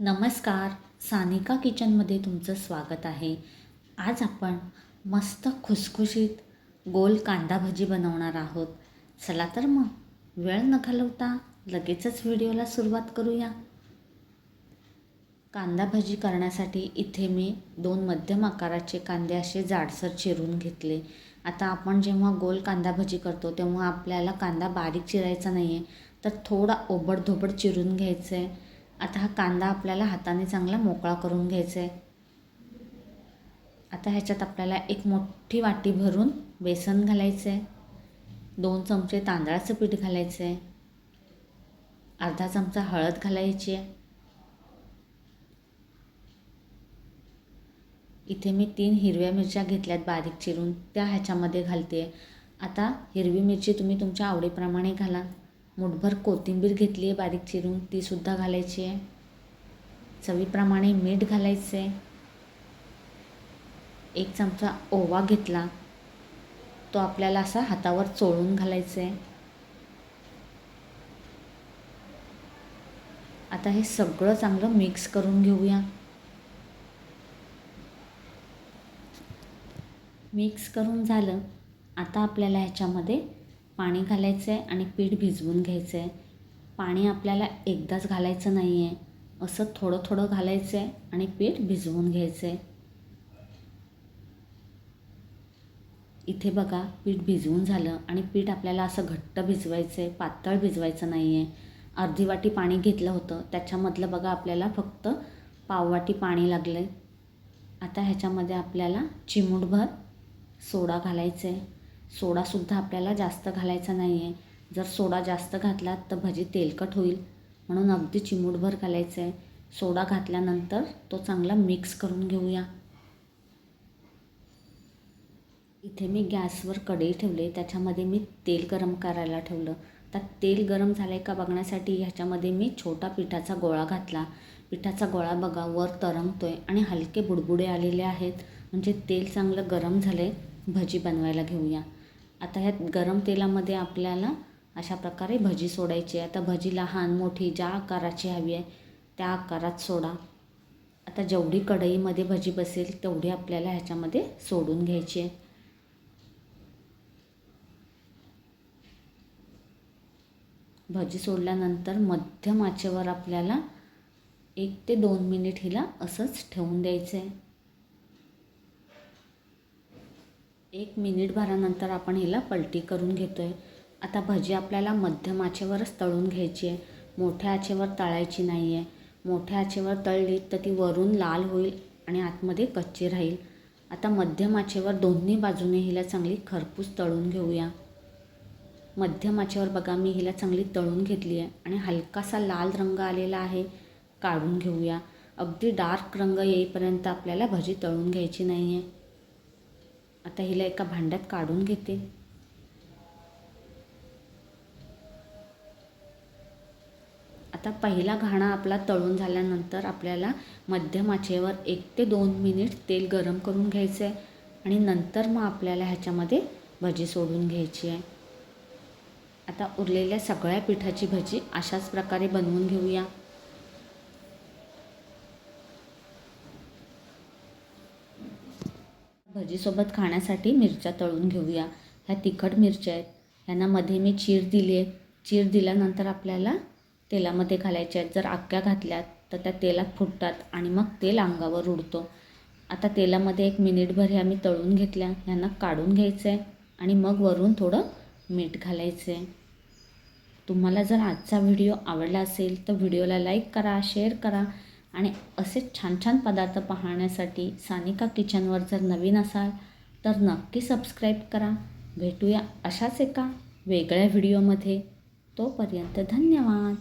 नमस्कार. सानिका किचनमध्ये तुमचं स्वागत आहे. आज आपण मस्त खुसखुशीत गोल कांदा भजी बनवणार आहोत. चला तर मग वेळ न घालवता लगेचच व्हिडिओला सुरुवात करूया. कांदा भजी करण्यासाठी इथे मी दोन मध्यम आकाराचे कांदे असे जाडसर चिरून घेतले. आता आपण जेव्हा गोल कांदा भजी करतो तेव्हा आपल्याला कांदा बारीक चिरायचा नाही आहे तर थोडा ओबडधोबड चिरून घ्यायचं आहे आता हा कांदा आपल्याला हाताने चांगला मोकळा करून घ्यायचा आहे आता ह्याच्यात आपल्याला एक मोठी वाटी भरून बेसन घालायचं आहे दोन चमचे तांदळाचं पीठ घालायचं आहे अर्धा चमचा हळद घालायची आहे. इथे मी तीन हिरव्या मिरच्या घेतल्यात बारीक चिरून. त्या ह्याच्यामध्ये घालते आता हिरवी मिरची तुम्ही तुमच्या आवडीप्रमाणे घाला. मुठभर कोथिंबीर घेतली आहे बारीक चिरून तीसुद्धा घालायची आहे. चवीप्रमाणे मीठ घालायचं आहे एक चमचा ओवा घेतला. तो आपल्याला असा हातावर चोळून घालायचं आहे आता हे सगळं चांगलं मिक्स करून घेऊया. मिक्स करून झालं. आता आपल्याला ह्याच्यामध्ये पाणी घालायचं आहे आणि पीठ भिजवून घ्यायचं आहे पाणी आपल्याला एकदाच घालायचं नाही आहे असं थोडं थोडं घालायचं आहे आणि पीठ भिजवून घ्यायचं आहे इथे बघा पीठ भिजवून झालं आणि पीठ आपल्याला असं घट्ट भिजवायचं आहे पातळ भिजवायचं नाही आहे अर्धी वाटी पाणी घेतलं होतं. त्याच्यामधलं बघा आपल्याला फक्त पाववाटी पाणी लागलं आहे आता ह्याच्यामध्ये आपल्याला चिमूटभर सोडा घालायचं आहे सोडासुद्धा आपल्याला जास्त घालायचा नाही आहे जर सोडा जास्त घातला तर भजी तेलकट होईल. म्हणून अगदी चिमूटभर घालायचं आहे सोडा घातल्यानंतर तो चांगला मिक्स करून घेऊया. इथे मी गॅसवर कढई ठेवले. त्याच्यामध्ये मी तेल गरम करायला ठेवलं. तर तेल गरम झालं आहे का बघण्यासाठी ह्याच्यामध्ये मी छोटा पिठाचा गोळा घातला. पिठाचा गोळा बघा वर तरंगतो आहे आणि हलके बुडबुडे आलेले आहेत. म्हणजे तेल चांगलं गरम झालं आहे भजी बनवायला घेऊया. आता ह्यात गरम तेलामध्ये आपल्याला अशा प्रकारे भजी सोडायची आहे. आता भजी लहान मोठी ज्या आकाराची हवी आहे त्या आकारात सोडा. आता जेवढी कढईमध्ये भजी बसेल तेवढी आपल्याला ह्याच्यामध्ये सोडून घ्यायची आहे. भजी सोडल्यानंतर मध्यम आचेवर आपल्याला एक ते दोन मिनिट हिला असंच ठेवून द्यायचं आहे एक मिनिट भरानंतर आपण हिला पलटी करून घेतो आहे आता भजी आपल्याला मध्यम आचेवरच तळून घ्यायची आहे मोठ्या आचेवर तळायची नाही आहे मोठ्या आचेवर तळली तर ती वरून लाल होईल आणि आतमध्ये कच्ची राहील. आता मध्यम आचेवर दोन्ही बाजूने हिला चांगली खरपूस तळून घेऊया. मध्यम आचेवर बघा मी हिला चांगली तळून घेतली आहे आणि हलकासा लाल रंग आलेला आहे काढून घेऊया. अगदी डार्क रंग येईपर्यंत आपल्याला भजी तळून घ्यायची नाही आहे आता हिला एका भांड्यात काढून घेते. आता पहिला घाणा आपला तळून झाल्यानंतर आपल्याला मध्यम आचेवर एक ते दोन मिनिट तेल गरम करून घ्यायचं आहे आणि नंतर मग आपल्याला ह्याच्यामध्ये भजी सोडून घ्यायची आहे. आता उरलेल्या सगळ्या पिठाची भजी अशाच प्रकारे बनवून घेऊया. भजीसोबत खाण्यासाठी मिरच्या तळून घेऊया. ह्या तिखट मिरच्या आहेत. ह्यांना मध्ये मी चीर दिली आहे. चीर दिल्यानंतर आपल्याला तेलामध्ये घालायच्या आहेत. जर आक्क्या घातल्यात तर त्या तेलात फुटतात आणि मग तेल अंगावर उडतो आता तेलामध्ये एक मिनिटभर ह्या मी तळून घेतल्या. ह्यांना काढून घ्यायचं आहे आणि मग वरून थोडं मीठ घालायचं आहे तुम्हाला जर आजचा व्हिडिओ आवडला असेल तर व्हिडिओला लाईक करा शेअर करा. आणि असे छान छान पदार्थ पाहण्यासाठी सानिका किचनवर जर नवीन असाल तर नक्की सबस्क्राईब करा. भेटूया अशाच एका वेगळ्या व्हिडिओमध्ये तोपर्यंत धन्यवाद.